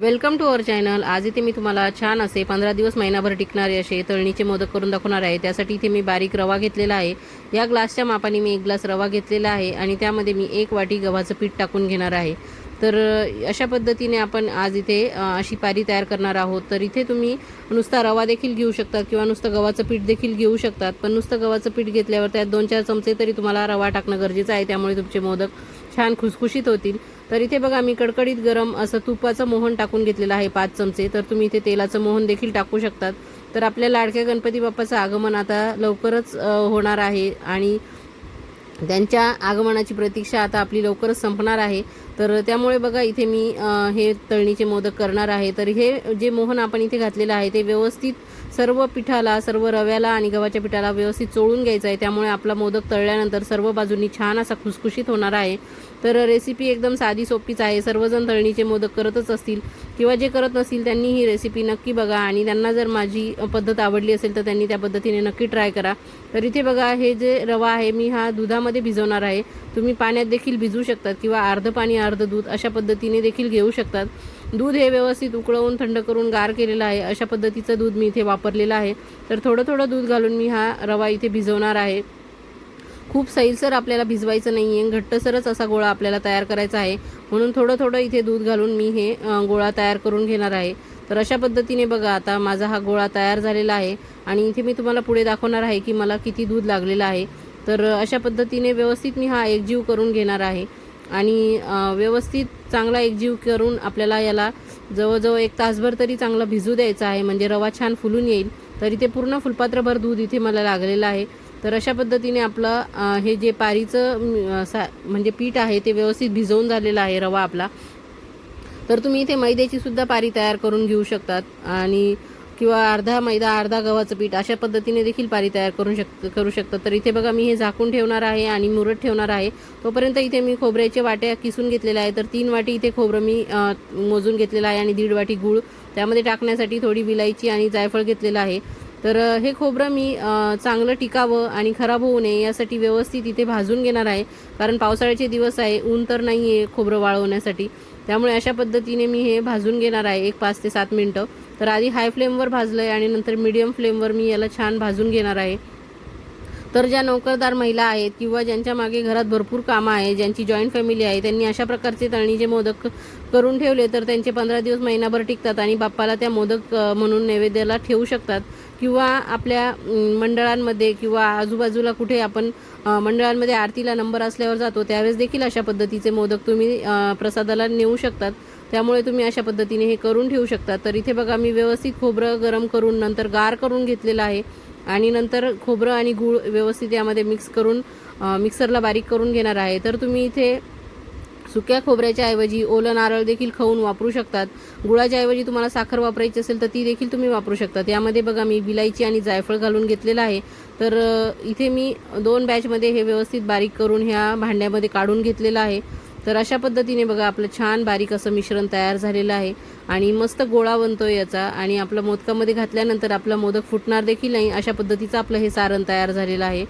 Welcome to our channel आज इथे मी तुम्हाला छान असे पंधरा दिवस महिनाभर टिकणारे असे तळणीचे मोदक करून दाखवणार आहे. त्यासाठी इथे मी बारीक रवा घेतलेला आहे. या ग्लासच्या मापाने मी एक ग्लास रवा घेतलेला आहे आणि त्यामध्ये मी एक वाटी गव्हाचं पीठ टाकून घेणार आहे. तर अशा पद्धतीने आपण आज इथे अशी पारी तयार करणार आहोत. तर इथे तुम्ही नुसता रवा देखील घेऊ शकतात किंवा नुसतं गव्हाचं पीठ देखील घेऊ शकतात. पण नुसतं गव्हाचं पीठ घेतल्यावर त्यात दोन चार चमचे तरी तुम्हाला रवा टाकणं गरजेचं आहे. त्यामुळे तुमचे मोदक छान खुसखुशीत होतील. तर इथे बघा मी कडकडीत गरम असं तुपाचं मोहन टाकून घेतलेलं आहे पाच चमचे. तर तुम्ही इथे तेलाचं मोहन देखील टाकू शकतात. तर आपल्या लाडक्या गणपती बाप्पाचं आगमन आता लवकरच होणार आहे आणि त्यांच्या आगमनाची प्रतीक्षा आता आपली लवकरच संपणार आहे. तर त्यामुळे बघा इथे मी हे तळणीचे मोदक करणार आहे. तर हे जे मोहन आपण इथे घातलेलं आहे ते व्यवस्थित सर्व पिठाला सर्व रव्याला आणि गव्हाच्या पिठाला व्यवस्थित चोळून घ्यायचं आहे. त्यामुळे आपला मोदक तळल्यानंतर सर्व बाजूंनी छान असा खुसखुशीत होणार आहे. तर रेसिपी एकदम साधी सोपीच आहे. सर्वजण तळणीचे मोदक करतच असतील किंवा जे करत नसतील त्यांनी ही रेसिपी नक्की बघा आणि त्यांना जर माझी पद्धत आवडली असेल तर त्यांनी त्या पद्धतीने नक्की ट्राय करा. तर इथे बघा हे जे रवा आहे मी हा दुधामध्ये भिजवणार आहे. तुम्ही पाण्यात देखील भिजवू शकतात किंवा अर्ध पाणी अर्ध दूध अशा पद्धतीने देखील घेऊ शकतात. दूध हे व्यवस्थित उकळवून थंड करून गार केलेलं आहे. अशा पद्धतीचं दूध मी इथे वापरलेलं आहे. तर थोडं थोडं दूध घालून मी हा रवा इथे भिजवणार आहे. खूप सैलसर आपल्याला भिजवायचं नाही आहे घट्टसरच असा गोळा आपल्याला तयार करायचा आहे. म्हणून थोडं थोडं इथे दूध घालून मी हे गोळा तयार करून घेणार आहे. तर अशा पद्धतीने बघा आता माझा हा गोळा तयार झालेला आहे. आणि इथे मी तुम्हाला पुढे दाखवणार आहे की मला किती दूध लागलेलं आहे. तर अशा पद्धतीने व्यवस्थित मी हा एकजीव करून घेणार आहे. आणि व्यवस्थित चांगला एकजीव करून आपल्याला याला जवळजवळ एक तासभर तरी चांगला भिजू द्यायचा आहे म्हणजे रवा छान फुलून येईल तर इथे पूर्ण फुलपात्रभर दूध इथे मला लागलेलं आहे. तर अशा पद्धतीने आपलं हे जे पारीचं सा म्हणजे पीठ आहे ते व्यवस्थित भिजवून झालेलं आहे रवा आपला. तर तुम्ही इथे मैद्याची सुद्धा पारी तयार करून घेऊ शकतात. आणि किंवा अर्धा मैदा अर्धा गव्हाचं पीठ अशा पद्धतीने देखील पारी तयार करू शक करू शकतात. तर इथे बघा मी हे झाकून ठेवणार आहे आणि मुरत ठेवणार आहे. तोपर्यंत इथे मी खोबऱ्याच्या वाट्या किसून घेतलेल्या आहे तर तीन वाटी इथे खोबरं मी मोजून घेतलेलं आहे आणि दीड वाटी गूळ त्यामध्ये टाकण्यासाठी थोडी विलायची आणि जायफळ घेतलेलं आहे. तर हे खोबरं मी चांगलं टिकावं आणि खराब होऊ नये यासाठी व्यवस्थित इथे भाजून घेणार आहे. कारण पावसाळ्याचे दिवस आहे ऊन तर नाही आहे खोबरं वाळवण्यासाठी. त्यामुळे अशा पद्धतीने मी हे भाजून घेणार आहे एक पाच ते सात मिनटं. तर आधी हाय फ्लेमवर भाजलं आहे आणि नंतर मीडियम फ्लेमवर मी याला छान भाजून घेणार आहे. तर ज्या नोकरदार महिला आहेत किंवा ज्यांच्या मागे घरात भरपूर कामं आहे ज्यांची जॉईंट फॅमिली आहे त्यांनी अशा प्रकारचे तळणीचे मोदक करून ठेवले तर त्यांचे पंधरा दिवस महिनाभर टिकतात आणि बाप्पाला त्या मोदक म्हणून नैवेद्याला ठेवू शकतात. किंवा आपल्या मंडळांमध्ये किंवा आजूबाजूला कुठे आपण मंडळांमध्ये आरतीला नंबर असल्यावर जातो त्यावेळेस देखील अशा पद्धतीचे मोदक तुम्ही प्रसादाला नेऊ शकतात. त्यामुळे तुम्ही अशा पद्धतीने हे करून ठेवू शकता तर इथे बघा मी व्यवस्थित खोबरं गरम करून नंतर गार करून घेतलेलं आहे. आणि नंतर खोबरं आणि गूळ व्यवस्थित यामध्ये मिक्स करून मिक्सरला बारीक करून घेणार आहे. तर तुम्ही इथे सुक्या खोबऱ्याच्या ऐवजी ओलं नारळ देखील खाऊन वापरू शकतात. गुळाच्या ऐवजी तुम्हाला साखर वापरायची असेल तर ती देखील तुम्ही वापरू शकतात यामध्ये बघा मी विलायची आणि जायफळ घालून घेतलेलं आहे. तर इथे मी दोन बॅचमध्ये हे व्यवस्थित बारीक करून ह्या भांड्यामध्ये काढून घेतलेलं आहे. तर अशा पद्धतीने बघा आपलं छान बारीक असं मिश्रण तयार झालेलं आहे. आणि मस्त गोळा बनतो याचा. आणि आपलं मोदकामध्ये घातल्यानंतर आपला मोदक फुटणार देखील नाही. अशा पद्धतीचं आपलं हे सारण तयार झालेलं आहे.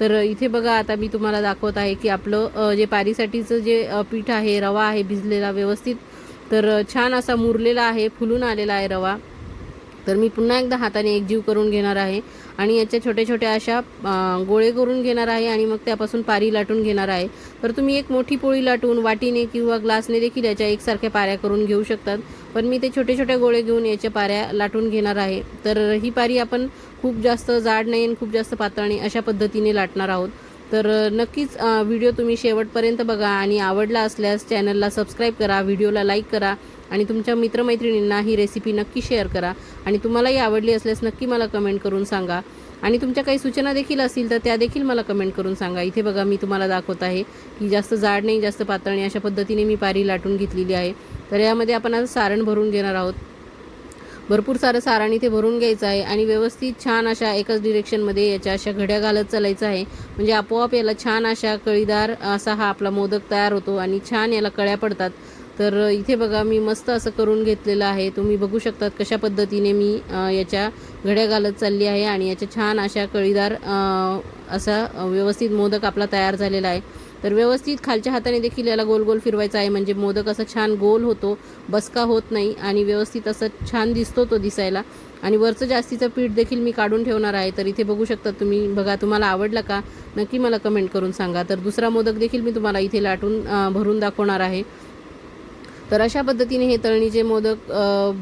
तर इथे बघा आता मी तुम्हाला दाखवत आहे की आपलं जे पारीसाठीचं जे पीठ आहे रवा आहे भिजलेला व्यवस्थित तर छान असा मुरलेला आहे फुलून आलेला आहे रवा. तर मी पुन्हा एकदा हाताने एकजीव करून घेणार आहे आणि याच्या छोट्या छोट्या अशा गोळे करून घेणार आहे आणि मग त्यापासून पारी लाटून घेणार आहे. तर तुम्ही एक मोठी पोळी लाटून वाटीने किंवा ग्लासने देखील याच्या एकसारख्या पाऱ्या करून घेऊ शकतात. पण मी ते छोटे छोटे गोळे घेऊन याच्या पाऱ्या लाटून घेणार आहे. तर ही पारी आपण खूप जास्त जाड नाही आणि खूप जास्त पातळ नाही अशा पद्धतीने लाटणार आहोत. तर नक्कीच व्हिडिओ तुम्ही शेवटपर्यंत बघा आणि आवडला असल्यास चॅनलला सबस्क्राईब करा व्हिडिओला लाईक करा आणि तुमच्या मित्रमैत्रिणींना ही रेसिपी नक्की शेअर करा. आणि तुम्हालाही आवडली असल्यास नक्की मला कमेंट करून सांगा. आणि तुमच्या काही सूचना देखील असतील तर त्या देखील मला कमेंट करून सांगा. इथे बघा मी तुम्हाला दाखवत आहे की जास्त जाड नाही जास्त पातळ नाही अशा पद्धतीने मी पारी लाटून घेतलेली आहे. तर यामध्ये आपण आज सारण भरून घेणार आहोत. भरपूर सारं सारण इथे भरून घ्यायचं आहे आणि व्यवस्थित छान अशा एकाच डिरेक्शनमध्ये याच्या अशा घड्या घालत चालायचं आहे. म्हणजे आपोआप याला छान अशा कळीदार असा हा आपला मोदक तयार होतो आणि छान याला कळ्या पडतात. तर इथे बघा मी मस्त असं करून घेतलेलं आहे. तुम्ही बघू शकतात कशा पद्धतीने मी याच्या घड्या घालत चालली आहे आणि याच्या छान अशा कळीदार असा व्यवस्थित मोदक आपला तयार झालेला आहे. तर व्यवस्थित खालच्या हाताने देखील याला गोल गोल फिरवायचा आहे. म्हणजे मोदक असा छान गोल होतो बसका होत नाही आणि व्यवस्थित असं छान दिसतो तो दिसायला. आणि वरचं जास्तीचं पीठ देखील मी काढून ठेवणार आहे. तर इथे बघू शकता तुम्ही बघा तुम्हाला आवडला का? नक्की मला कमेंट करून सांगा. तर दुसरा मोदक देखील मी तुम्हाला इथे लाटून भरून दाखवणार आहे. तर अशा पद्धतीने हे तळणीचे मोदक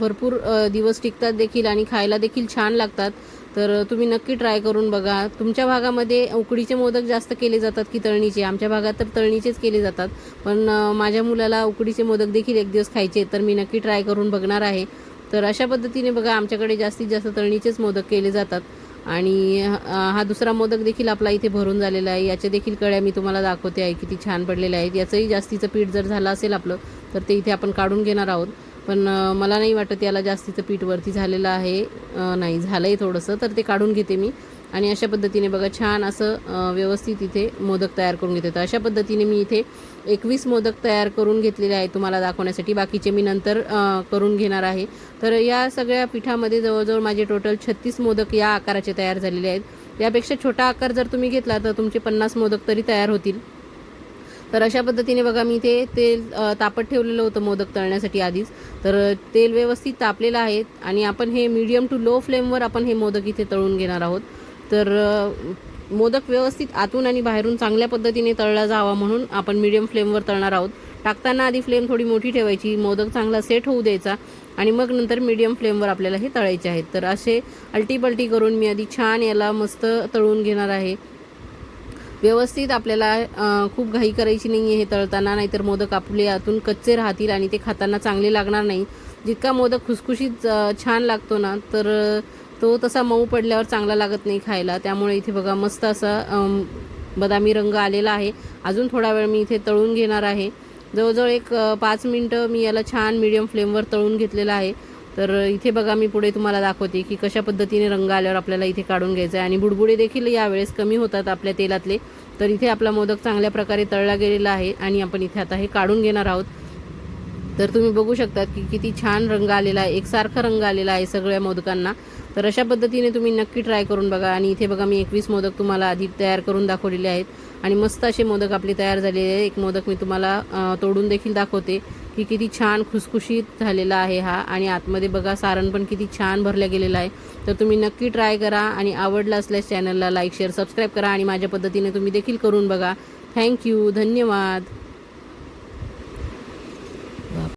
भरपूर दिवस टिकतात देखील आणि खायला देखील छान लागतात. तर तुम्ही नक्की ट्राय करून बघा. तुमच्या भागामध्ये उकडीचे मोदक जास्त केले जातात की तळणीचे? आमच्या भागात तर तळणीचेच केले जातात. पण माझ्या मुलाला उकडीचे मोदक देखील एक दिवस खायचे तर मी नक्की ट्राय करून बघणार आहे. तर अशा पद्धतीने बघा आमच्याकडे जास्तीत जास्त तळणीचेच मोदक केले जातात. आणि हा दुसरा मोदक देखील आपला इथे भरून झालेला आहे. याच्या देखील कळ्या मी तुम्हाला दाखवते आहे किती छान पडलेल्या आहेत. याचंही जास्तीचं पीठ जर झालं असेल आपलं तर ते इथे आपण काढून घेणार आहोत. पण मला नाही वाटत याला जास्तीचं पीठ वरती झालेलं आहे. नाही झालं आहे थोडंसं तर ते काढून घेते मी. आणि अशा पद्धतीने बघा छान असं व्यवस्थित इथे मोदक तयार करून घेते तर अशा पद्धतीने मी इथे एकवीस मोदक तयार करून घेतलेले आहे तुम्हाला दाखवण्यासाठी. बाकीचे मी नंतर करून घेणार आहे. तर या सगळ्या पिठामध्ये जवळजवळ माझे टोटल छत्तीस मोदक या आकाराचे तयार झालेले आहेत. यापेक्षा छोटा आकार जर तुम्ही घेतला तर तुमचे पन्नास मोदक तरी तयार होतील. तर अशा पद्धतीने बघा मी इथे तेल तापत ठेवलेलं होतं मोदक तळण्यासाठी आधीच. तर तेल व्यवस्थित तापलेलं आहे आणि आपण हे मीडियम टू लो फ्लेमवर आपण हे मोदक इथे तळून घेणार आहोत. तर मोदक व्यवस्थित आतून आणि बाहेरून चांगल्या पद्धतीने तळला जावा म्हणून आपण मीडियम फ्लेमवर तळणार आहोत. टाकताना आधी फ्लेम थोडी मोठी ठेवायची मोदक चांगला सेट होऊ द्यायचा आणि मग नंतर मीडियम फ्लेमवर आपल्याला हे तळायचे आहेत. तर असे अल्टीपल्टी करून मी आधी छान याला मस्त तळून घेणार आहे. व्यवस्थित आपल्याला खूप घाई करायची नाही आहे हे तळताना नाहीतर मोदक आपले आतून कच्चे राहतील आणि ते खाताना चांगले लागणार नाही. जितका मोदक खुसखुशीत छान लागतो ना तर तो तसा मऊ पडल्यावर चांगला लागत नाही खायला. त्यामुळे इथे बघा मस्त असा बदामी रंग आलेला आहे. अजून थोडा वेळ मी इथे तळून घेणार आहे. जवळजवळ एक पाच मिनटं मी याला छान मीडियम फ्लेमवर तळून घेतलेला आहे. तर इथे बघा मी पुढे तुम्हाला दाखवते की कशा पद्धतीने रंग आल्यावर आपल्याला इथे काढून घ्यायचं आहे. आणि बुडबुडे देखील यावेळेस कमी होतात आपल्या तेलातले. तर इथे आपला मोदक चांगल्या प्रकारे तळला गेलेला आहे आणि आपण इथे आता हे काढून घेणार आहोत. तर तुम्ही बघू शकता की किती छान रंग आलेला आहे. एकसारखा रंग आलेला आहे सगळ्या मोदकांना. तर अशा पद्धतीने तुम्ही नक्की ट्राय करून बघा. आणि इथे बघा मी एकवीस मोदक तुम्हाला आधी तयार करून दाखवलेले आहेत. आणि मस्त असे मोदक आपले तयार झालेले आहे एक मोदक मी तुम्हाला तोडून देखील दाखवते की किती छान खुसखुशीत झालेला आहे हा. आणि आतमध्ये बघा सारण पण किती छान भरलं गेलेलं आहे. तर तुम्ही नक्की ट्राय करा आणि आवडलं असल्यास चॅनलला लाईक शेअर सबस्क्राईब करा. आणि माझ्या पद्धतीने तुम्ही देखील करून बघा. थँक्यू धन्यवाद.